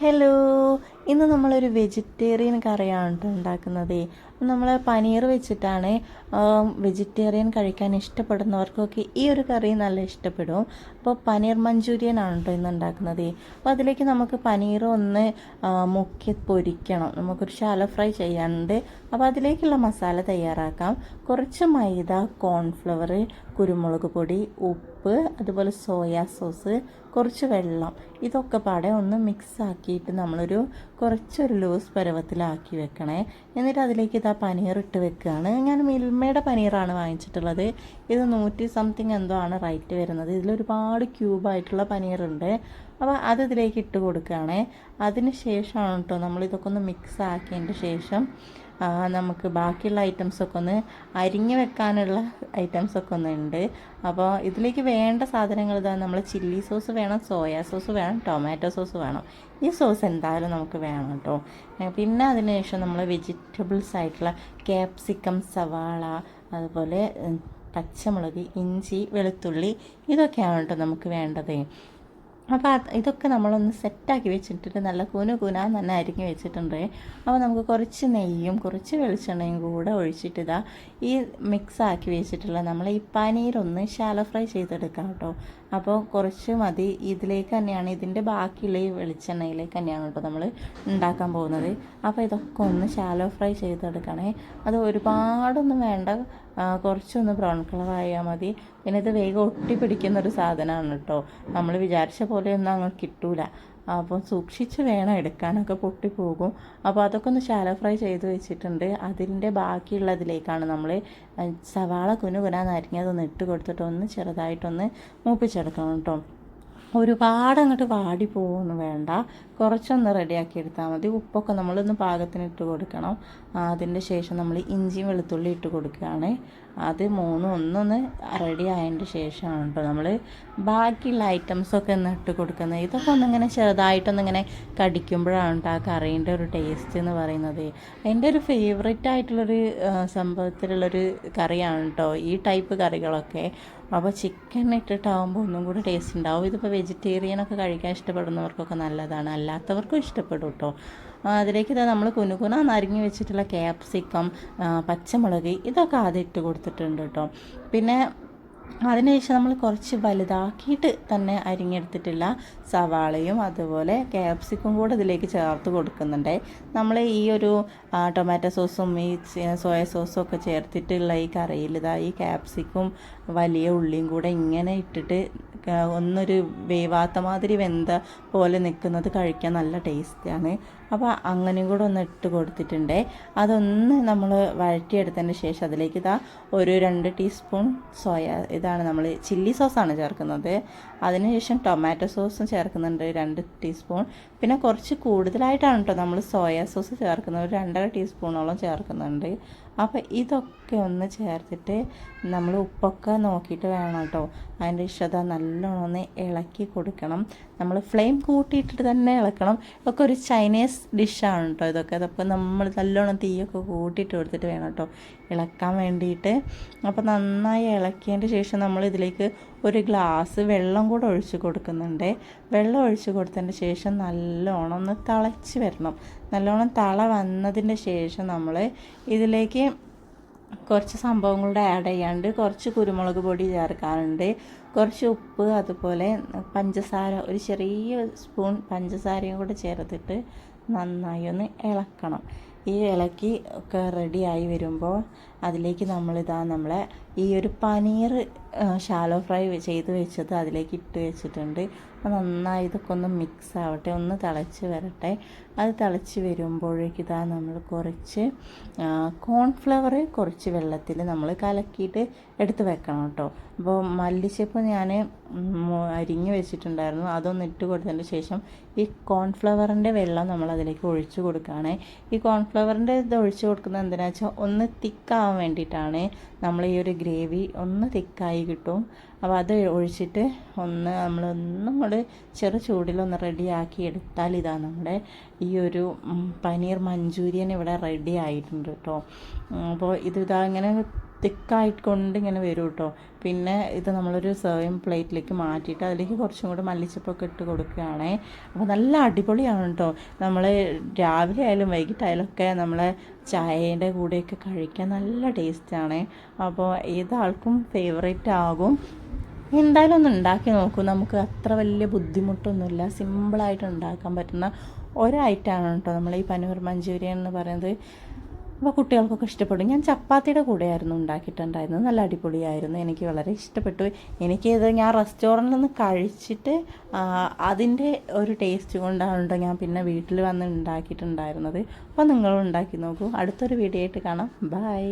Hello ഇന്ന് നമ്മളൊരു vegetarian കറിയാണ് ഉണ്ടാക്കുന്നത്. നമ്മൾ പനീർ വെച്ചിട്ടാണ് വെജിറ്റേറിയൻ കഴിക്കാൻ ഇഷ്ടപ്പെടുന്നവർക്കൊക്കെ ഈ ഒരു കറി നല്ല ഇഷ്ടപ്പെടും. അപ്പോൾ പനീർ മഞ്ചൂരിയൻ ആണ് കേട്ടോ ഇന്ന് ഉണ്ടാക്കുന്നത്. അപ്പോൾ അതിലേക്ക് നമുക്ക് പനീർ ഒന്ന് മുക്കി പൊരിക്കണം. നമുക്കൊരു ശാല ഫ്രൈ ചെയ്യാനുണ്ട്. അപ്പോൾ അതിലേക്കുള്ള മസാല തയ്യാറാക്കാം. കുറച്ച് മൈദ കോൺഫ്ലവർ കുരുമുളക് പൊടി ഉപ്പ് അതുപോലെ സോയാ സോസ് കുറച്ച് വെള്ളം. ഇതൊക്കെ പാടെ ഒന്ന് മിക്സ് ആക്കിയിട്ട് നമ്മളൊരു കുറച്ചൊരു ലൂസ് പരുവത്തിലാക്കി വെക്കണേ. എന്നിട്ട് അതിലേക്ക് ഇതാ പനീർ ഇട്ട് വെക്കുകയാണ് ഞാൻ മിൽമയുടെ പനീറാണ് വാങ്ങിച്ചിട്ടുള്ളത്. ഇത് നൂറ്റി സംതിങ് എന്തോ ആണ് റൈറ്റ് വരുന്നത്. ഇതിലൊരുപാട് ക്യൂബായിട്ടുള്ള പനീറുണ്ട്. അപ്പോൾ അത് ഇതിലേക്ക് ഇട്ട് കൊടുക്കുകയാണേ അതിന് ശേഷമാണ് കേട്ടോ നമ്മളിതൊക്കെ ഒന്ന് മിക്സ് ആക്കിയതിന്റെ ശേഷം നമുക്ക് ബാക്കിയുള്ള ഐറ്റംസൊക്കെ ഒന്ന് അരിഞ്ഞു വെക്കാനുള്ള ഐറ്റംസൊക്കെ ഒന്ന് ഉണ്ട്. അപ്പോൾ ഇതിലേക്ക് വേണ്ട സാധനങ്ങൾ ഇതാ നമ്മൾ ചില്ലി സോസ് വേണം സോയാ സോസ് വേണം ടൊമാറ്റോ സോസ് വേണം. ഈ സോസ് എന്തായാലും നമുക്ക് വേണം കേട്ടോ. പിന്നെ അതിനുശേഷം നമ്മൾ വെജിറ്റബിൾസ് ആയിട്ടുള്ള ക്യാപ്സിക്കം സവാള അതുപോലെ പച്ചമുളക് ഇഞ്ചി വെളുത്തുള്ളി ഇതൊക്കെയാണ് കേട്ടോ നമുക്ക് വേണ്ടത്. അപ്പോൾ ഇതൊക്കെ നമ്മളൊന്ന് സെറ്റാക്കി വെച്ചിട്ടുണ്ട് നല്ല കൂന കൂനാന്ന് തന്നെ അരിഞ്ഞ് വെച്ചിട്ടുണ്ട്. അപ്പോൾ നമുക്ക് കുറച്ച് നെയ്യും കുറച്ച് വെളിച്ചെണ്ണയും കൂടെ ഒഴിച്ചിട്ട് ഇതാ ഈ മിക്സാക്കി വെച്ചിട്ടുള്ള നമ്മൾ ഈ പനീരൊന്ന് ഷാലോ ഫ്രൈ ചെയ്തെടുക്കാം കേട്ടോ. അപ്പോൾ കുറച്ച് മതി. ഇതിലേക്ക് തന്നെയാണ് ഇതിന്റെ ബാക്കിയുള്ള ഈ വെളിച്ചെണ്ണയിലേക്ക് തന്നെയാണ് കേട്ടോ നമ്മൾ ഉണ്ടാക്കാൻ പോകുന്നത്. അപ്പോൾ ഇതൊക്കെ ഒന്ന് ശാലോ ഫ്രൈ ചെയ്തെടുക്കണേ. അത് ഒരുപാടൊന്നും വേണ്ട. കുറച്ചൊന്ന് ബ്രൗൺ കളർ ആയാൽ മതി. പിന്നെ ഇത് വേഗം ഒട്ടി പിടിക്കുന്ന ഒരു സാധനമാണ് കേട്ടോ. നമ്മൾ വിചാരിച്ച പോലെയൊന്നും അങ്ങ് കിട്ടൂല. അപ്പം സൂക്ഷിച്ച് വേണം എടുക്കാനൊക്കെ പൊട്ടിപ്പോകും. അപ്പോൾ അതൊക്കെ ഒന്ന് ശാലോ ഫ്രൈ ചെയ്ത് വെച്ചിട്ടുണ്ട്. അതിന്റെ ബാക്കിയുള്ളതിലേക്കാണ് നമ്മൾ സവാള കുനു കുനാന്ന് അരിഞ്ഞതൊന്ന് ഇട്ട് കൊടുത്തിട്ട് ഒന്ന് ചെറുതായിട്ടൊന്ന് മൂപ്പിച്ചെടുക്കണം കേട്ടോ. ഒരുപാട് അങ്ങോട്ട് വാടി പോകുമെന്ന് വേണ്ട. കുറച്ചൊന്ന് റെഡിയാക്കി എടുത്താൽ മതി. ഉപ്പൊക്കെ നമ്മളൊന്ന് പാകത്തിന് ഇട്ട് കൊടുക്കണം. അതിന്റെ ശേഷം നമ്മൾ ഇഞ്ചിയും വെളുത്തുള്ളി ഇട്ട് കൊടുക്കുകയാണ്. അത് മൂന്നും ഒന്നൊന്ന് റെഡി ആയതിന്റെ ശേഷമാണ് കേട്ടോ നമ്മൾ ബാക്കിയുള്ള ഐറ്റംസൊക്കെ ഒന്ന് ഇട്ട് കൊടുക്കുന്നത്. ഇതൊക്കെ ഒന്നിങ്ങനെ ചെറുതായിട്ടൊന്നിങ്ങനെ കടിക്കുമ്പോഴാണ് കേട്ടോ ആ കറീന്റെ ഒരു ടേസ്റ്റ് എന്ന് പറയുന്നത്. എന്റെ ഒരു ഫേവറേറ്റ് ആയിട്ടുള്ളൊരു സംഭവത്തിലുള്ളൊരു കറിയാണ് കേട്ടോ ഈ ടൈപ്പ് കറികളൊക്കെ. അപ്പോൾ ചിക്കൻ ഇട്ടിട്ടാവുമ്പോൾ ഒന്നും കൂടി ടേസ്റ്റ് ഉണ്ടാവും. ഇതിപ്പോൾ വെജിറ്റേറിയൻ ഒക്കെ കഴിക്കാൻ ഇഷ്ടപ്പെടുന്നവർക്കൊക്കെ നല്ലതാണ്. അല്ലാത്തവർക്കും ഇഷ്ടപ്പെടും കേട്ടോ അതിലേക്ക് ഇതാ നമ്മൾ കുനുകുന നരങ്ങി വെച്ചിട്ടുള്ള ക്യാപ്സിക്കം പച്ചമുളക് ഇതൊക്കെ ആദ്യം ഇട്ട് കൊടുത്തിട്ടുണ്ട് കേട്ടോ പിന്നെ അതിനുശേഷം നമ്മൾ കുറച്ച് വലുതാക്കിയിട്ട് തന്നെ അരിഞ്ഞെടുത്തിട്ടുള്ള സവാളയും അതുപോലെ ക്യാപ്സിക്കും കൂടെ ഇതിലേക്ക് ചേർത്ത് കൊടുക്കുന്നുണ്ട്. നമ്മൾ ഈ ഒരു ടൊമാറ്റോ സോസും ഈ സോയ സോസും ഒക്കെ ചേർത്തിട്ടുള്ള ഈ കറിയിൽ ഈ ക്യാപ്സിക്കും വലിയ ഉള്ളിയും കൂടെ ഇങ്ങനെ ഇട്ടിട്ട് ഒന്നൊരു വേവാത്ത മാതിരി വെന്ത പോലെ നിൽക്കുന്നത് കഴിക്കാൻ നല്ല ടേസ്റ്റാണ്. അപ്പോൾ അങ്ങനെയും കൂടെ ഒന്ന് ഇട്ട് കൊടുത്തിട്ടുണ്ട്. അതൊന്ന് നമ്മൾ വഴറ്റിയെടുത്തതിന് ശേഷം അതിലേക്ക് ഇതാ ഒരു രണ്ട് ടീസ്പൂൺ സോയ ഇതാണ് നമ്മൾ ചില്ലി സോസാണ് ചേർക്കുന്നത്. അതിനുശേഷം ടൊമാറ്റോ സോസും ചേർക്കുന്നുണ്ട് രണ്ട് ടീസ്പൂൺ. പിന്നെ കുറച്ച് കൂടുതലായിട്ടാണ് കേട്ടോ നമ്മൾ സോയ സോസ് ചേർക്കുന്നത് ഒരു രണ്ടര ടീസ്പൂണോളം ചേർക്കുന്നുണ്ട്. അപ്പോൾ ഇതൊക്കെ ഒന്ന് ചേർത്തിട്ട് നമ്മൾ ഉപ്പൊക്കെ നോക്കിയിട്ട് വേണം കേട്ടോ അതിന്റെ ഇഷ്ടത നല്ലോണം ഒന്ന് ഇളക്കി കൊടുക്കണം. നമ്മൾ ഫ്ലെയിം കൂട്ടിയിട്ടിട്ട് തന്നെ ഇളക്കണം. ഒക്കെ ഒരു ചൈനീസ് ഡിഷാണ് കേട്ടോ ഇതൊക്കെ. അതൊക്കെ നമ്മൾ നല്ലോണം തീയൊക്കെ കൂട്ടിയിട്ട് കൊടുത്തിട്ട് വേണം കേട്ടോ ഇളക്കാൻ വേണ്ടിയിട്ട്. അപ്പോൾ നന്നായി ഇളക്കിയതിന്റെ ശേഷം നമ്മൾ ഇതിലേക്ക് ഒരു ഗ്ലാസ് വെള്ളം കൂടെ ഒഴിച്ച് കൊടുക്കുന്നുണ്ട്. വെള്ളം ഒഴിച്ച് കൊടുത്തതിന് ശേഷം നല്ലോണം ഒന്ന് തിളച്ച് വരണം. നല്ലോണം തള വന്നതിന്റെ ശേഷം നമ്മൾ ഇതിലേക്ക് കുറച്ച് സംഭവങ്ങളുടെ ആഡ് ചെയ്യാണ്ട് കുറച്ച് കുരുമുളക് പൊടി ചേർക്കാറുണ്ട്. കുറച്ച് ഉപ്പ് അതുപോലെ പഞ്ചസാര ഒരു ചെറിയ സ്പൂൺ പഞ്ചസാരയും കൂടെ ചേർത്തിട്ട് നന്നായി ഒന്ന് ഇളക്കണം. ഈ ഇളക്കി ഒക്കെ റെഡിയായി വരുമ്പോൾ അതിലേക്ക് നമ്മളിതാ നമ്മളെ ഈ ഒരു പനീർ ഷാലോ ഫ്രൈ ചെയ്ത് വെച്ചത് അതിലേക്ക് ഇട്ട് വെച്ചിട്ടുണ്ട്. നന്നായി ഇതൊക്കെ ഒന്ന് മിക്സ് ആവട്ടെ ഒന്ന് തിളച്ച് വരട്ടെ. അത് തിളച്ച് വരുമ്പോഴേക്ക് ഇതാ നമ്മൾ കുറച്ച് കോൺഫ്ലവർ കുറച്ച് വെള്ളത്തിൽ നമ്മൾ കലക്കിയിട്ട് എടുത്ത് വെക്കണം കേട്ടോ. അപ്പോൾ മല്ലിച്ചപ്പ് ഞാൻ അരിഞ്ഞ് വെച്ചിട്ടുണ്ടായിരുന്നു. അതൊന്ന് ഇട്ട് കൊടുത്തതിന് ശേഷം ഈ കോൺഫ്ലവറിന്റെ വെള്ളം നമ്മൾ അതിലേക്ക് ഒഴിച്ച് കൊടുക്കുകയാണ്. ഈ കോൺഫ്ലവറിന്റെ ഇത് ഒഴിച്ചു കൊടുക്കുന്നത് എന്തിനാ വെച്ചാൽ ഒന്ന് തിക്കാവാൻ വേണ്ടിയിട്ടാണ്. നമ്മൾ ഈ ഒരു ഗ്രേവി ഒന്ന് തിക്കായി കിട്ടും. അപ്പോൾ അത് ഒഴിച്ചിട്ട് ഒന്ന് നമ്മൾ നമ്മളൊന്നും കൂടെ ചെറു ചൂടിലൊന്ന് റെഡിയാക്കി എടുത്താൽ ഇതാ നമ്മുടെ ഈ ഒരു പനീർ മഞ്ചൂരിയൻ ഇവിടെ റെഡി ആയിട്ടുണ്ട് കേട്ടോ അപ്പോൾ ഇത് ഇതാ ഇങ്ങനെ തിക്കായിട്ട് കൊണ്ട് ഇങ്ങനെ വരും കേട്ടോ പിന്നെ ഇത് നമ്മളൊരു സെർവിങ് പ്ലേറ്റിലേക്ക് മാറ്റിയിട്ട് അതിലേക്ക് കുറച്ചും കൂടെ മല്ലിച്ചപ്പൊക്കെ ഇട്ട് കൊടുക്കുകയാണേ. അപ്പോൾ നല്ല അടിപൊളിയാണ് കേട്ടോ നമ്മൾ രാവിലെ ആയാലും വൈകിട്ടായാലും ഒക്കെ നമ്മൾ ചായേന്റെ കൂടെയൊക്കെ കഴിക്കാൻ നല്ല ടേസ്റ്റാണ്. അപ്പോൾ ഏതാൾക്കും ഫേവറേറ്റ് ആകും. എന്തായാലും ഒന്ന് ഉണ്ടാക്കി നോക്കൂ. നമുക്ക് അത്ര വലിയ ബുദ്ധിമുട്ടൊന്നുമില്ല. സിമ്പിളായിട്ട് ഉണ്ടാക്കാൻ പറ്റുന്ന ഒരൈറ്റമാണ് കേട്ടോ നമ്മൾ ഈ പനൂർ മഞ്ചൂരിയൻ എന്ന് പറയുന്നത്. അപ്പോൾ കുട്ടികൾക്കൊക്കെ ഇഷ്ടപ്പെടും ഞാൻ ചപ്പാത്തിയുടെ കൂടെയായിരുന്നു ഉണ്ടാക്കിയിട്ടുണ്ടായിരുന്നത്. നല്ല അടിപൊളിയായിരുന്നു. എനിക്ക് വളരെ ഇഷ്ടപ്പെട്ടു. എനിക്കിത് ഞാൻ റെസ്റ്റോറന്റിൽ നിന്ന് കഴിച്ചിട്ട് അതിന്റെ ഒരു ടേസ്റ്റ് കൊണ്ടാണ് ഞാൻ പിന്നെ വീട്ടിൽ വന്ന് ഉണ്ടാക്കിയിട്ടുണ്ടായിരുന്നത്. അപ്പോൾ നിങ്ങളും ഉണ്ടാക്കി നോക്കൂ. അടുത്തൊരു വീഡിയോ ആയിട്ട് കാണാം. ബൈ.